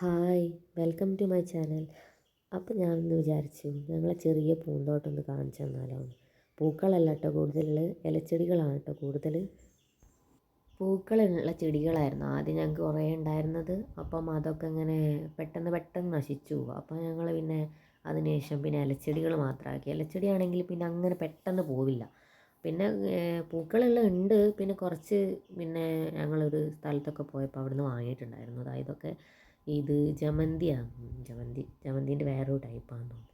Hi welcome to my channel. അപ്പോൾ ഞാനൊന്ന് വിചാരിച്ചു ഞങ്ങളെ ചെറിയ പൂന്തോട്ടം ഒന്ന് കാണിച്ചു തന്നാലോ? പൂക്കളല്ല കേട്ടോ കൂടുതൽ ഇലച്ചെടികളാണ് കേട്ടോ കൂടുതൽ പൂക്കളുള്ള ചെടികളായിരുന്നു ആദ്യം ഞങ്ങൾക്ക് കുറേ ഉണ്ടായിരുന്നത്. അപ്പം അതൊക്കെ ഇങ്ങനെ പെട്ടെന്ന് പെട്ടെന്ന് നശിച്ചു അപ്പം ഞങ്ങൾ പിന്നെ അതിനുശേഷം പിന്നെ ഇലച്ചെടികൾ മാത്രമാക്കി ഇലച്ചെടിയാണെങ്കിൽ പിന്നെ അങ്ങനെ പെട്ടെന്ന് പോവില്ല. പിന്നെ പൂക്കളെല്ലാം ഉണ്ട്. പിന്നെ കുറച്ച് പിന്നെ ഞങ്ങളൊരു സ്ഥലത്തൊക്കെ പോയപ്പോൾ അവിടുന്ന് വാങ്ങിയിട്ടുണ്ടായിരുന്നു. അതായതൊക്കെ ഇത് ജമന്തിയാണ് ജമന്തി ജമന്തിന്റെ വേറൊരു ടൈപ്പാണെന്ന് തോന്നുന്നു.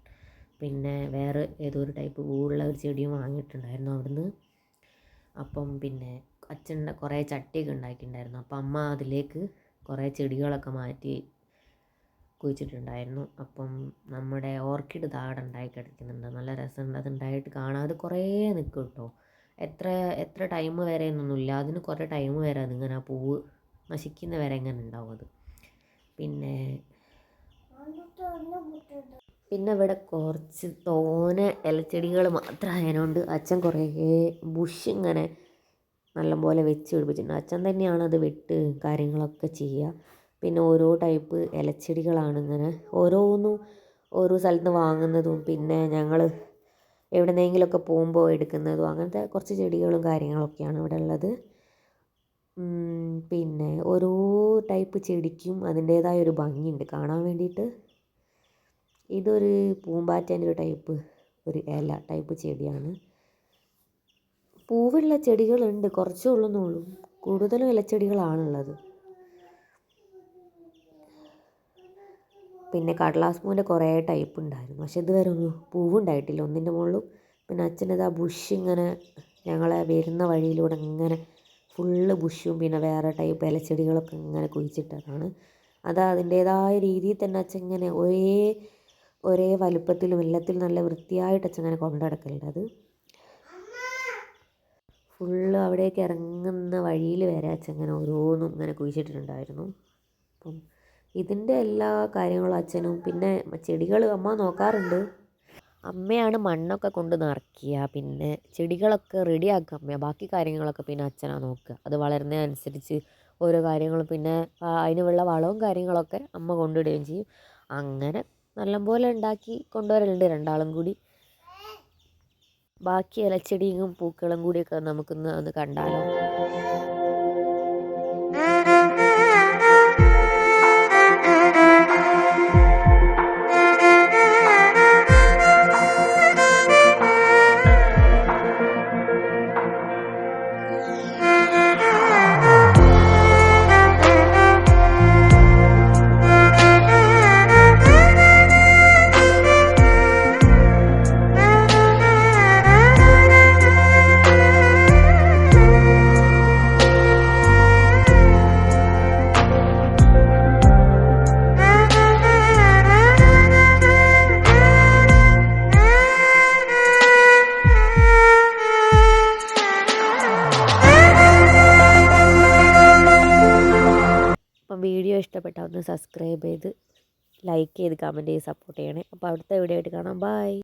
പിന്നെ വേറെ ഏതോ ഒരു ടൈപ്പ് പൂവുള്ള ഒരു ചെടിയും വാങ്ങിയിട്ടുണ്ടായിരുന്നു അവിടുന്ന്. അപ്പം പിന്നെ അച്ഛൻ കുറേ ചട്ടിയൊക്കെ ഉണ്ടാക്കിയിട്ടുണ്ടായിരുന്നു. അപ്പം അമ്മ അതിലേക്ക് കുറേ ചെടികളൊക്കെ മാറ്റി കുഴിച്ചിട്ടുണ്ടായിരുന്നു. അപ്പം നമ്മുടെ ഓർക്കിഡ് താടം ഉണ്ടായി കിടക്കുന്നുണ്ട്. നല്ല രസമുണ്ട്. അത് ഉണ്ടായിട്ട് കാണാതെ കുറേ നിൽക്കും കേട്ടോ എത്ര എത്ര ടൈം വരെ എന്നൊന്നുമില്ല. അതിന് കുറേ ടൈം വരെ അതിങ്ങനെ ആ പൂവ് നശിക്കുന്ന വരെ ഇങ്ങനെ ഉണ്ടാവും അത്? പിന്നെ പിന്നെ ഇവിടെ കുറച്ച് തോനെ ഇലച്ചെടികൾ മാത്രം ആയതുകൊണ്ട് അച്ഛൻ കുറേ ബുഷ് ഇങ്ങനെ നല്ലപോലെ വെച്ച് പിടിപ്പിച്ചിട്ടുണ്ട്. അച്ഛൻ തന്നെയാണ് അത് വെട്ട് കാര്യങ്ങളൊക്കെ ചെയ്യുക. പിന്നെ ഓരോ ടൈപ്പ് ഇലച്ചെടികളാണ് ഇങ്ങനെ ഓരോന്നും ഓരോ സ്ഥലത്ത് വാങ്ങുന്നതും പിന്നെ ഞങ്ങൾ എവിടെന്നെങ്കിലുമൊക്കെ പോകുമ്പോൾ എടുക്കുന്നതും അങ്ങനത്തെ കുറച്ച് ചെടികളും കാര്യങ്ങളൊക്കെയാണ് ഇവിടെ ഉള്ളത്. പിന്നെ ഓരോ ടൈപ്പ് ചെടിക്കും അതിന്റേതായ ഒരു ഭംഗിയുണ്ട്. കാണാൻ വേണ്ടിയിട്ട് ഇതൊരു പൂമ്പാറ്റേന്റെ ഒരു ടൈപ്പ് ഒരു ഇല ടൈപ്പ് ചെടിയാണ്. പൂവുള്ള ചെടികളുണ്ട് കുറച്ചേ ഉള്ളൂന്നുള്ളൂ. കൂടുതലും ഇലച്ചെടികളാണുള്ളത്. പിന്നെ കടലാസ് പൂവിന്റെ കുറേ ടൈപ്പ് ഉണ്ടായിരുന്നു. പക്ഷെ ഇതുവരെ ഒന്നും പൂവുണ്ടായിട്ടില്ല. ഒന്നിന്റെ മുകളിലും പിന്നെ അച്ഛനത് ആ ബുഷ് ഇങ്ങനെ ഞങ്ങളെ വരുന്ന വഴിയിലൂടെ ഇങ്ങനെ ഫുള്ള് ബുഷും പിന്നെ വേറെ ടൈപ്പ് ഇലച്ചെടികളൊക്കെ ഇങ്ങനെ കുഴിച്ചിട്ടതാണ്. അത് അതിന്റേതായ രീതിയിൽ തന്നെ അച്ഛൻ ഇങ്ങനെ ഒരേ ഒരേ വലുപ്പത്തിലും എല്ലാത്തിലും നല്ല വൃത്തിയായിട്ട് അച്ഛൻ അങ്ങനെ നടക്കലുണ്ട് അത് ഫുള്ള് അവിടേക്ക് ഇറങ്ങുന്ന വഴിയിൽ വരെ അച്ഛൻ ഇങ്ങനെ ഓരോന്നും ഇങ്ങനെ കുഴിച്ചിട്ടിട്ടുണ്ടായിരുന്നു. അപ്പം ഇതിന്റെ എല്ലാ കാര്യങ്ങളും അച്ഛനും പിന്നെ ചെടികൾ അമ്മ നോക്കാറുണ്ട്. അമ്മയാണ് മണ്ണൊക്കെ കൊണ്ട് നിറയ്ക്കുക പിന്നെ ചെടികളൊക്കെ റെഡിയാക്കുക അമ്മയാണ് ബാക്കി കാര്യങ്ങളൊക്കെ പിന്നെ അച്ഛനാണ് നോക്കുക. അത് വളരുന്നതനുസരിച്ച് ഓരോ കാര്യങ്ങളും പിന്നെ അതിനുള്ള വളവും കാര്യങ്ങളൊക്കെ അമ്മ കൊണ്ടിടുകയും ചെയ്യും. അങ്ങനെ നല്ലപോലെ ഉണ്ടാക്കി കൊണ്ടുവരലുണ്ട് രണ്ടാളും കൂടി. ബാക്കി ഇലച്ചെടിയും പൂക്കളും കൂടിയൊക്കെ നമുക്കൊന്ന് ഒന്ന് കണ്ടാലോ? അപ്പം വീഡിയോ ഇഷ്ടപ്പെട്ടാൽ ഒന്ന് സബ്സ്ക്രൈബ് ചെയ്ത് ലൈക്ക് ചെയ്ത് കമന്റ് ചെയ്ത് സപ്പോർട്ട് ചെയ്യണേ. അപ്പോൾ അടുത്ത വീഡിയോ ആയിട്ട് കാണാം. ബൈ